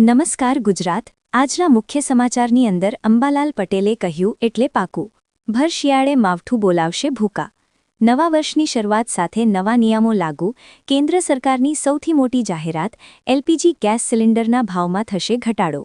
નમસ્કાર ગુજરાત. આજના મુખ્ય સમાચારની અંદર અંબાલાલ પટેલે કહ્યું એટલે પાકું. ભર શિયાળે માવઠું બોલાવશે ભૂકા. નવા વર્ષની શરૂઆત સાથે નવા નિયમો લાગુ. કેન્દ્ર સરકારની સૌથી મોટી જાહેરાત, એલપીજી ગેસ સિલિન્ડરના ભાવમાં થશે ઘટાડો.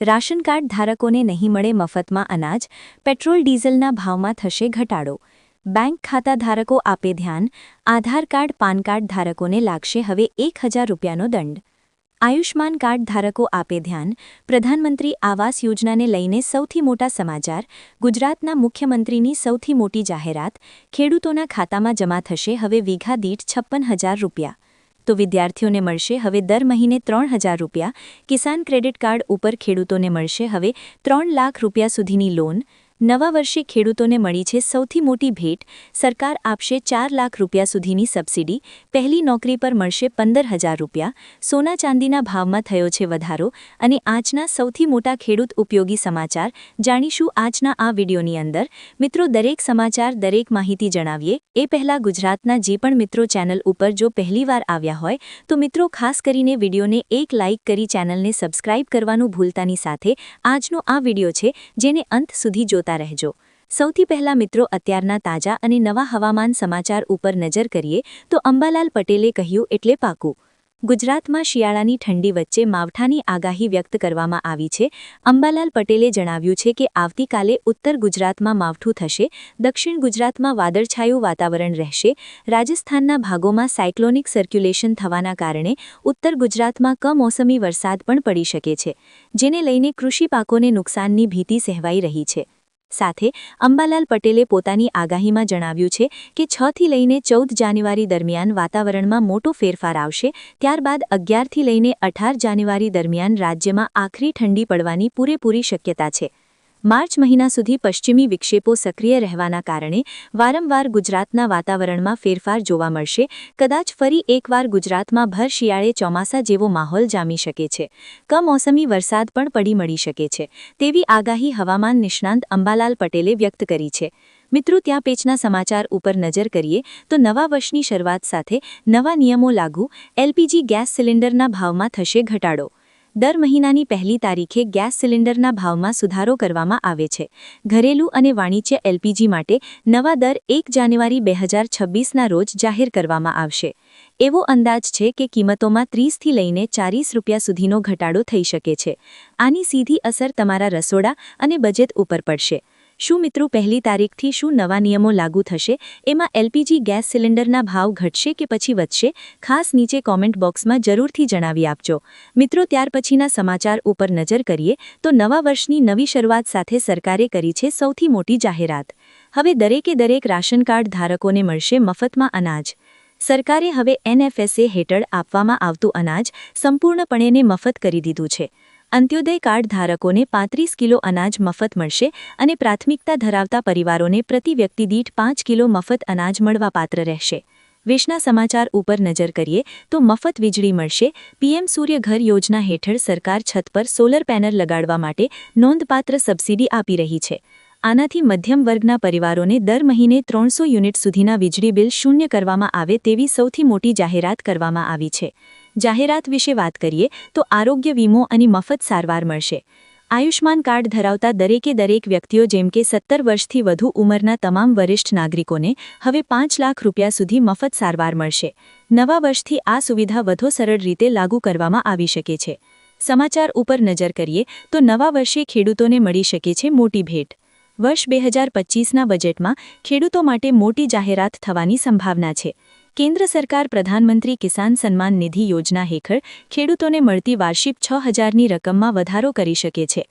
રાશન કાર્ડ ધારકોને નહીં મળે મફતમાં અનાજ, પેટ્રોલ ડીઝલના ભાવમાં થશે ઘટાડો. બેંક ખાતા ધારકો આપે ધ્યાન, આધાર કાર્ડ, પાન કાર્ડ ધારકોને લાગશે હવે એક હજાર રૂપિયાનો દંડ. આયુષ્માન કાર્ડ ધારકો આપે ધ્યાન પ્રધાનમંત્રી આવાસ યોજનાને લઈને સૌથી મોટા સમાચાર. ગુજરાતના મુખ્યમંત્રીની સૌથી મોટી જાહેરાત, ખેડૂતોના ખાતામાં જમા થશે હવે વીઘા દીઠ છપ્પન હજાર રૂપિયા. તો વિદ્યાર્થીઓને મળશે હવે દર મહિને ત્રણ હજાર રૂપિયા. કિસાન ક્રેડિટ કાર્ડ ઉપર ખેડૂતોને મળશે હવે ત્રણ લાખ રૂપિયા સુધીની લોન. નવા વર્ષે ખેડૂતોને મળી છે સૌથી મોટી ભેટ. સરકાર આપશે ચાર લાખ રૂપિયા સુધીની સબસિડી. પહેલી નોકરી પર મળશે પંદર હજાર રૂપિયા. સોના ચાંદીના ભાવમાં થયો છે વધારો અને આજના સૌથી મોટા ખેડૂત ઉપયોગી સમાચાર. જાણીશું આજના આ વિડીયોની અંદર. મિત્રો, દરેક સમાચાર, દરેક માહિતી જણાવીએ. એ પહેલાં ગુજરાતના જે પણ મિત્રો ચેનલ ઉપર જો પહેલીવાર આવ્યા હોય, તો મિત્રો, ખાસ કરીને વિડીયોને એક લાઇક કરી ચેનલને સબસ્ક્રાઇબ કરવાનું ભૂલતાની સાથે આજનો આ વીડિયો છે, જેને અંત સુધી જોતા રહેજો. સૌથી પહેલા મિત્રો અત્યારના તાજા અને નવા હવામાન સમાચાર ઉપર નજર કરીએ તો અંબાલાલ પટેલે કહ્યું એટલે પાકું. ગુજરાતમાં શિયાળાની ઠંડી વચ્ચે માવઠાની આગાહી વ્યક્ત કરવામાં આવી છે. અંબાલાલ પટેલે જણાવ્યું છે કે આવતીકાલે ઉત્તર ગુજરાતમાં માવઠું થશે, દક્ષિણ ગુજરાતમાં વાદળછાયું વાતાવરણ રહેશે, રાજસ્થાનના ભાગોમાં સાયક્લોનિક સર્ક્યુલેશન થવાના કારણે ઉત્તર ગુજરાતમાં કમોસમી વરસાદ પણ પડી શકે છે, જેને લઈને કૃષિ પાકોને નુકસાનની ભીતિ સહેવાઈ રહી છે. સાથે અંબાલાલ પટેલે પોતાની આગાહીમાં જણાવ્યું છે કે છથી લઈને ચૌદ જાન્યુઆરી દરમિયાન વાતાવરણમાં મોટો ફેરફાર આવશે, ત્યારબાદ અગિયારથી લઈને અઢાર જાન્યુઆરી દરમિયાન રાજ્યમાં આખરી ઠંડી પડવાની પૂરેપૂરી શક્યતા છે. માર્ચ મહિના સુધી પશ્ચિમી વિક્ષેપો સક્રિય રહેવાના કારણે વારંવાર ગુજરાતના વાતાવરણમાં ફેરફાર જોવા મળશે. કદાચ ફરી એકવાર ગુજરાતમાં ભર શિયાળે ચોમાસા જેવો માહોલ જામી શકે છે. કમોસમી વરસાદ પણ પડી મળી શકે છે. તેવી આગાહી હવામાન નિષ્ણાંત અંબાલાલ પટેલે વ્યક્ત કરી છે. મિત્રો, ત્યાં પેચના સમાચાર ઉપર નજર કરીએ તો નવા વર્ષની શરૂઆત સાથે નવા નિયમો લાગુ. એલપીજી ગેસ સિલિન્ડરના ભાવમાં થશે ઘટાડો. દર મહિનાની પહેલી તારીખે ગેસ સિલિન્ડરના ભાવમાં સુધારો કરવામાં આવે છે. ઘરેલું અને વાણિજ્ય એલપીજી માટે નવા દર એક જાન્યુઆરી બે હજાર છવ્વીસના રોજ જાહેર કરવામાં આવશે. એવો અંદાજ છે કે કિંમતોમાં ત્રીસથી લઈને ચાલીસ રૂપિયા સુધીનો ઘટાડો થઈ શકે છે. આની સીધી અસર તમારા રસોડા અને બજેટ ઉપર પડશે. શું મિત્રો પહેલી તારીખથી શું નવા નિયમો લાગુ થશે? એમાં એલપીજી ગેસ સિલિન્ડરના ભાવ ઘટશે કે પછી વધશે? ખાસ નીચે કોમેન્ટ બોક્સમાં જરૂરથી જણાવી આપજો. મિત્રો ત્યાર પછીના સમાચાર ઉપર નજર કરીએ તો નવા વર્ષની નવી શરૂઆત સાથે સરકારે કરી છે સૌથી મોટી જાહેરાત. હવે દરેકે દરેક રાશન કાર્ડ ધારકોને મળશે મફતમાં અનાજ. સરકારે હવે એનએફએસએ હેઠળ આપવામાં આવતું અનાજ સંપૂર્ણપણેને મફત કરી દીધું છે. અંત્યોદય કાર્ડ ધારકોને પાંત્રીસ કિલો અનાજ મફત મળશે અને પ્રાથમિકતા ધરાવતા પરિવારોને પ્રતિ વ્યક્તિ દીઠ પાંચ કિલો મફત અનાજ મળવાપાત્ર રહેશે. વિશના સમાચાર ઉપર નજર કરીએ તો મફત વીજળી મળશે. પીએમ સૂર્ય ઘર યોજના હેઠળ સરકાર છત પર સોલર પેનલ લગાડવા માટે નોંધપાત્ર સબસિડી આપી રહી છે. આનાથી મધ્યમ વર્ગના પરિવારોને દર મહિને ત્રણસો યુનિટ સુધીના વીજળી બિલ શૂન્ય કરવામાં આવે તેવી સૌથી મોટી જાહેરાત કરવામાં આવી છે. જાહેરાત વિશે વાત કરીએ, તો આરોગ્ય વીમો અને મફત સારવાર મળશે. આયુષ્માન કાર્ડ ધરાવતા દરેકે દરેક વ્યક્તિઓ જેમ કે સત્તર વર્ષથી વધુ ઉંમરના તમામ વરિષ્ઠ નાગરિકોને હવે પાંચ લાખ રૂપિયા સુધી મફત સારવાર મળશે. નવા વર્ષથી આ સુવિધા વધુ સરળ રીતે લાગુ કરવામાં આવી શકે છે. સમાચાર ઉપર નજર કરીએ, તો નવા વર્ષે ખેડૂતોને મળી શકે છે મોટી ભેટ. વર્ષ બે હજાર પચીસના બજેટમાં ખેડૂતો માટે મોટી જાહેરાત થવાની સંભાવના છે. કેન્દ્ર સરકાર પ્રધાનમંત્રી કિસાન સન્માન નિધિ યોજના હેઠળ ખેડૂતોને મળતી વાર્ષિક છ હજારની રકમમાં વધારો કરી શકે છે.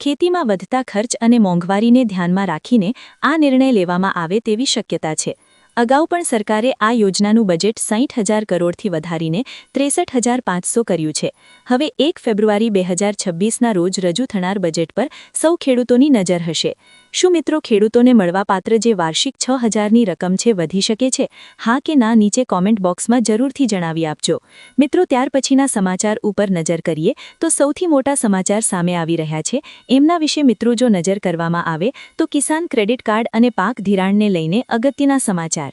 ખેતીમાં વધતા ખર્ચ અને મોંઘવારીને ધ્યાનમાં રાખીને આ નિર્ણય લેવામાં આવે તેવી શક્યતા છે. અગાઉ પણ સરકારે આ યોજનાનું બજેટ સાહીઠ હજાર કરોડથી વધારીને ત્રેસઠ હજાર પાંચસો કર્યું છે. હવે એક ફેબ્રુઆરી બે હજાર છવ્વીસના રોજ રજૂ થનાર બજેટ પર સૌ ખેડૂતોની નજર હશે. શું મિત્રો ખેડૂતોને મળવાપાત્ર જે વાર્ષિક છ હજારની રકમ છે વધી શકે છે? હા કે ના નીચે કોમેન્ટ બોક્સમાં જરૂરથી જણાવી આપજો. મિત્રો ત્યાર પછીના સમાચાર ઉપર નજર કરીએ તો સૌથી મોટા સમાચાર સામે આવી રહ્યા છે. એમના વિશે મિત્રો જો નજર કરવામાં આવે તો કિસાન ક્રેડિટ કાર્ડ અને પાક ધિરાણને લઈને અગત્યના સમાચાર.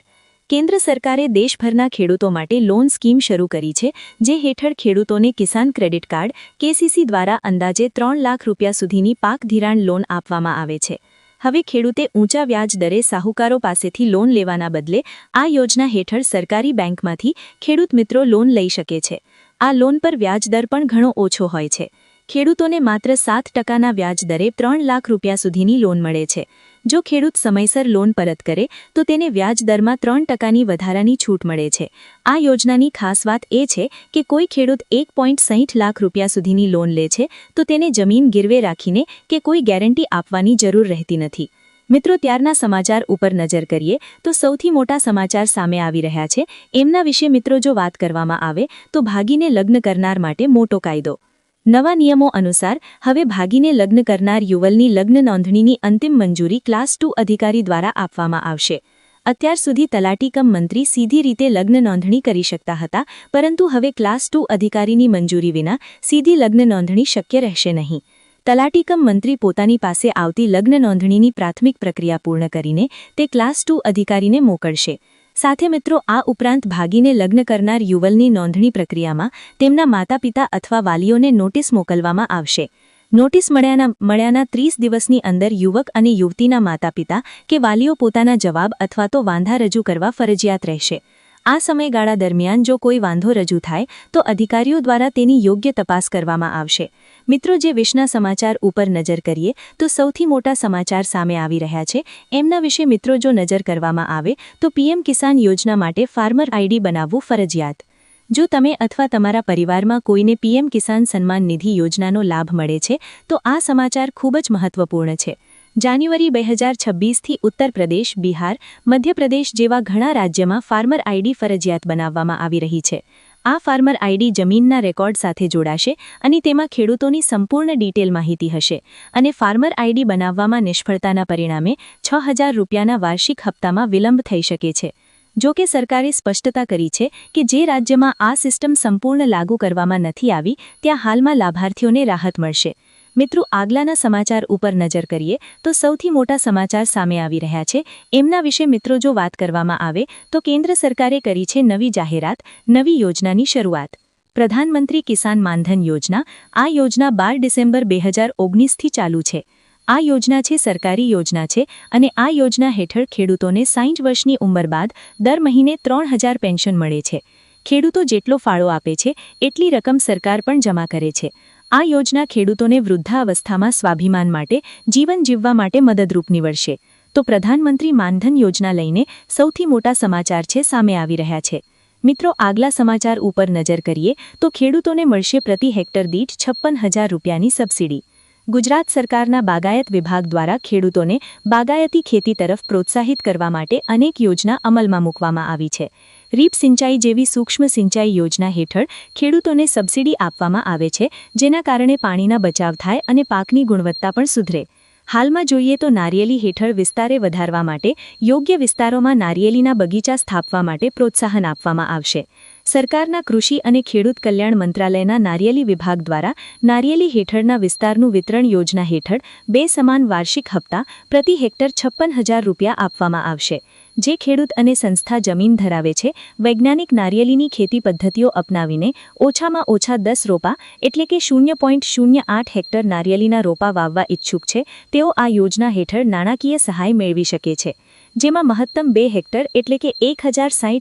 કેન્દ્ર સરકારે દેશભરના ખેડૂતો માટે લોન સ્કીમ શરૂ કરી છે, જે હેઠળ ખેડૂતોને કિસાન ક્રેડિટ કાર્ડ, કેસીસી દ્વારા અંદાજે ત્રણ લાખ રૂપિયા સુધીની પાક ધિરાણ લોન આપવામાં આવે છે. હવે ખેડૂતે ઊંચા વ્યાજ દરે સાહુકારો પાસેથી લોન લેવાના બદલે આ યોજના હેઠળ સરકારી બેંકમાંથી ખેડૂત મિત્રો લોન લઈ શકે છે. આ લોન પર વ્યાજદર પણ ઘણો ઓછો હોય છે. ખેડૂતોને માત્ર સાત ટકાના વ્યાજ દરે ત્રણ લાખ રૂપિયા સુધીની લોન મળે છે. જો ખેડૂત સમયસર લોન પરત કરે, તો તેને વ્યાજ દરમાં ત્રણ ટકાની વધારાની છૂટ મળે છે. આ યોજનાની ખાસ વાત એ છે કે કોઈ ખેડૂત એક પોઈન્ટ સાહીઠ લાખ રૂપિયા સુધીની લોન લે છે, તો તેને જમીન ગીરવે રાખીને કે કોઈ ગેરંટી આપવાની જરૂર રહેતી નથી. મિત્રો, ત્યારના સમાચાર ઉપર નજર કરીએ, તો સૌથી મોટા સમાચાર સામે આવી રહ્યા છે. એમના વિશે મિત્રો, જો વાત કરવામાં આવે, તો ભાગીને લગ્ન કરનાર માટે મોટો કાયદો. નવા નિયમો અનુસાર, હવે ભાગીને લગ્ન કરનાર યુવલની લગ્ન નોંધણીની અંતિમ મંજૂરી ક્લાસ ટુ અધિકારી દ્વારા આપવામાં આવશે. અત્યાર સુધી તલાટીકમ મંત્રી સીધી રીતે લગ્ન નોંધણી કરી શકતા હતા, પરંતુ હવે ક્લાસ ટુ અધિકારીની મંજૂરી વિના સીધી લગ્ન નોંધણી શક્ય રહેશે નહીં. તલાટીકમ મંત્રી પોતાની પાસે આવતી લગ્ન નોંધણીની પ્રાથમિક પ્રક્રિયા પૂર્ણ કરીને તે ક્લાસ ટુ અધિકારીને મોકલશે. સાથે મિત્રો, આ ઉપરાંત ભાગીને લગ્ન કરનાર યુવલની નોંધણી પ્રક્રિયામાં તેમના માતા પિતા અથવા વાલીઓને નોટિસ મોકલવામાં આવશે. નોટિસ મળ્યાના મળ્યાના ત્રીસ દિવસની અંદર યુવક અને યુવતીના માતા પિતા કે વાલીઓ પોતાના જવાબ અથવા તો વાંધા રજૂ કરવા ફરજિયાત રહેશે. આ સમયગાળા દરમિયાન જો કોઈ વાંધો રજૂ થાય, તો અધિકારીઓ દ્વારા તેની યોગ્ય તપાસ કરવામાં આવશે. મિત્રો, જે વિશના સમાચાર ઉપર નજર કરીએ, તો સૌથી મોટા સમાચાર સામે આવી રહ્યા છે. એમના વિશે મિત્રો, જો નજર કરવામાં આવે, તો પીએમ કિસાન યોજના માટે ફાર્મર આઈડી બનાવવું ફરજિયાત. જો તમે અથવા તમારા પરિવારમાં કોઈને પીએમ કિસાન સન્માન નિધિ યોજનાનો લાભ મળે છે, તો આ સમાચાર ખૂબ જ મહત્વપૂર્ણ છે. જાન્યુઆરી બે હજાર છવ્વીસથી ઉત્તર પ્રદેશ, બિહાર, મધ્યપ્રદેશ જેવા ઘણા રાજ્યમાં ફાર્મર આઈડી ફરજિયાત બનાવવામાં આવી રહી છે. આ ફાર્મર આઈડી જમીનના રેકોર્ડ સાથે જોડાશે અને તેમાં ખેડૂતોની સંપૂર્ણ ડિટેલ માહિતી હશે અને ફાર્મર આઈડી બનાવવામાં નિષ્ફળતાના પરિણામે છ હજાર રૂપિયાના વાર્ષિક હપ્તામાં વિલંબ થઈ શકે છે. જો કે સરકારે સ્પષ્ટતા કરી છે કે જે રાજ્યમાં આ સિસ્ટમ સંપૂર્ણ લાગુ કરવામાં નથી આવી, ત્યાં હાલમાં લાભાર્થીઓને રાહત મળશે. મિત્રો, આગલાના સમાચાર ઉપર નજર કરીએ તો સૌથી મોટા સમાચાર સામે આવી રહ્યા છે. એમના વિશે મિત્રો, જો વાત કરવામાં આવે તો કેન્દ્ર સરકારે કરી છે નવી જાહેરાત, નવી યોજનાની શરૂઆત. પ્રધાનમંત્રી કિસાન માનધન યોજના, આ યોજના બાર ડિસેમ્બર બે હજાર ઓગણીસથી ચાલુ છે. આ યોજના છે સરકારી યોજના છે અને આ યોજના હેઠળ ખેડૂતોને સાઠ વર્ષની ઉંમર બાદ દર મહિને ત્રણ હજાર પેન્શન મળે છે. ખેડૂતો જેટલો ફાળો આપે છે, એટલી રકમ સરકાર પણ જમા કરે છે. આ યોજના ખેડૂતોને વૃદ્ધાવસ્થામાં સ્વાભિમાન માટે, જીવન જીવવા માટે મદદરૂપ નીવડશે. તો પ્રધાનમંત્રી માનધન યોજના લઈને સૌથી મોટા સમાચાર છે સામે આવી રહ્યા છે. મિત્રો, આગલા સમાચાર ઉપર નજર કરીએ તો ખેડૂતોને મળશે પ્રતિ હેક્ટર દીઠ છપ્પન હજાર રૂપિયાની સબસિડી. ગુજરાત સરકારના બાગાયત વિભાગ દ્વારા ખેડૂતોને બાગાયતી ખેતી તરફ પ્રોત્સાહિત કરવા માટે અનેક યોજના અમલમાં મૂકવામાં આવી છે. રીપ સિંચાઈ જેવી સૂક્ષ્મ સિંચાઈ યોજના હેઠળ ખેડૂતોને સબસિડી આપવામાં આવે છે, જેના કારણે પાણીના બચાવ થાય અને પાકની ગુણવત્તા પણ સુધરે. હાલમાં જોઈએ તો નારિયેલી હેઠળ વિસ્તારે વધારવા માટે યોગ્ય વિસ્તારોમાં નારિયેલીના બગીચા સ્થાપવા માટે પ્રોત્સાહન આપવામાં આવશે. સરકારના કૃષિ અને ખેડૂત કલ્યાણ મંત્રાલયના નારિયેલી વિભાગ દ્વારા નારિયેલી હેઠળના વિસ્તારનું વિતરણ યોજના હેઠળ બે સમાન વાર્ષિક હપ્તા પ્રતિ હેક્ટર છપ્પન હજાર રૂપિયા આપવામાં આવશે, જે ખેડૂત અને સંસ્થા જમીન ધરાવે છે, વૈજ્ઞાનિક નારિયેલીની ખેતી પદ્ધતિઓ અપનાવીને ઓછામાં ઓછા દસ રોપા એટલે કે શૂન્ય પોઈન્ટ શૂન્ય આઠ હેક્ટર નારિયેલીના રોપા વાવવા ઇચ્છુક છે, તેઓ આ યોજના હેઠળ નાણાકીય સહાય મેળવી શકે છે. જેમાં મહત્તમ બે હેક્ટર એટલે કે એક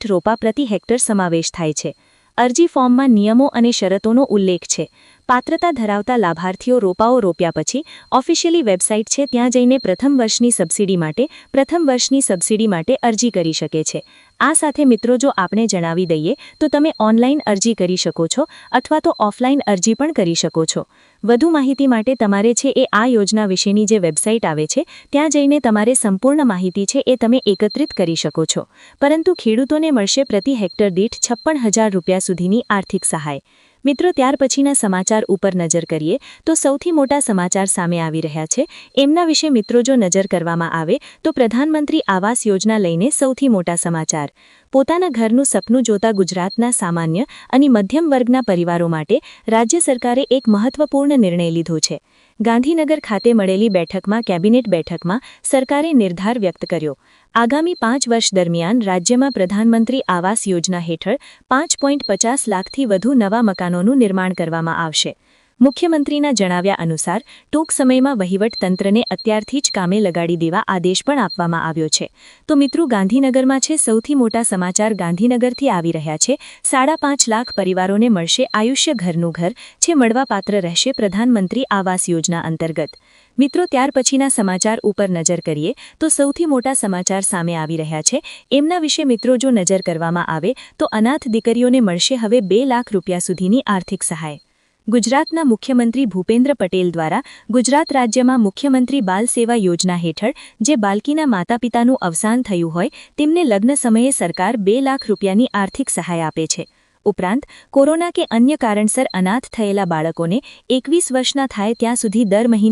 રોપા પ્રતિ હેક્ટર સમાવેશ થાય છે. અરજી ફોર્મમાં નિયમો અને શરતોનો ઉલ્લેખ છે. પાત્રતા ધરાવતા લાભાર્થીઓ રોપાઓ રોપ્યા પછી ઓફિશિયલી વેબસાઇટ છે, ત્યાં જઈને પ્રથમ વર્ષની સબસિડી માટે, પ્રથમ વર્ષની સબસિડી માટે અરજી કરી શકે છે. આ સાથે મિત્રો, જો આપણે જણાવી દઈએ, તો તમે ઓનલાઈન અરજી કરી શકો છો અથવા તો ઓફલાઈન અરજી પણ કરી શકો છો. વધુ માહિતી માટે તમારે છે, એ આ યોજના વિશેની જે વેબસાઇટ આવે છે, ત્યાં જઈને તમારે સંપૂર્ણ માહિતી છે, એ તમે એકત્રિત કરી શકો છો. પરંતુ ખેડૂતોને મળશે પ્રતિ હેક્ટર દીઠ છપ્પન હજાર રૂપિયા સુધીની આર્થિક સહાય. મિત્રો, ત્યાર પછીના સમાચાર ઉપર નજર કરીએ તો સૌથી મોટા સમાચાર સામે આવી રહ્યા છે. એમના વિશે મિત્રો, જો નજર કરવામાં આવે તો પ્રધાનમંત્રી આવાસ યોજના લઈને સૌથી મોટા સમાચાર. પોતાના ઘરનું સપનું જોતા ગુજરાતના સામાન્ય અને મધ્યમ વર્ગના પરિવારો માટે રાજ્ય સરકારે એક મહત્વપૂર્ણ નિર્ણય લીધો છે. ગાંધીનગર ખાતે મળેલી બેઠકમાં, કેબિનેટ બેઠકમાં સરકારે નિર્ધાર વ્યક્ત કર્યો. આગામી પાંચ વર્ષ દરમિયાન રાજ્યમાં પ્રધાનમંત્રી આવાસ યોજના હેઠળ પાંચ લાખથી વધુ નવા મકાનોનું નિર્માણ કરવામાં આવશે. મુખ્યમંત્રીના જણાવ્યા અનુસાર, ટૂંક સમયમાં વહીવટતંત્રને અત્યારથી જ કામે લગાડી દેવા આદેશ પણ આપવામાં આવ્યો છે. તો મિત્રો, ગાંધીનગરમાં છે, સૌથી મોટા સમાચાર ગાંધીનગરથી આવી રહ્યા છે. સાડા પાંચ લાખ પરિવારોને મળશે આયુષ્ય ઘરનું ઘર છે મળવાપાત્ર રહેશે પ્રધાનમંત્રી આવાસ યોજના અંતર્ગત. મિત્રો, ત્યાર પછીના સમાચાર ઉપર નજર કરીએ, તો સૌથી મોટા સમાચાર સામે આવી રહ્યા છે. એમના વિશે મિત્રો, જો નજર કરવામાં આવે, તો અનાથ દીકરીઓને મળશે હવે બે લાખ રૂપિયા સુધીની આર્થિક સહાય. ગુજરાતના મુખ્યમંત્રી ભૂપેન્દ્ર પટેલ દ્વારા ગુજરાત રાજ્યમાં મુખ્યમંત્રી બાલ સેવા યોજના હેઠળ જે બાલકીના માતાપિતાનું અવસાન થયું હોય, તેમને લગ્ન સમયે સરકાર બે લાખ રૂપિયાની આર્થિક સહાય આપે છે. ઉપરાંત, કોરોના કે અન્ય કારણસર અનાથ થયેલા બાળકોને એકવીસ વર્ષના થાય ત્યાં સુધી દર મહિને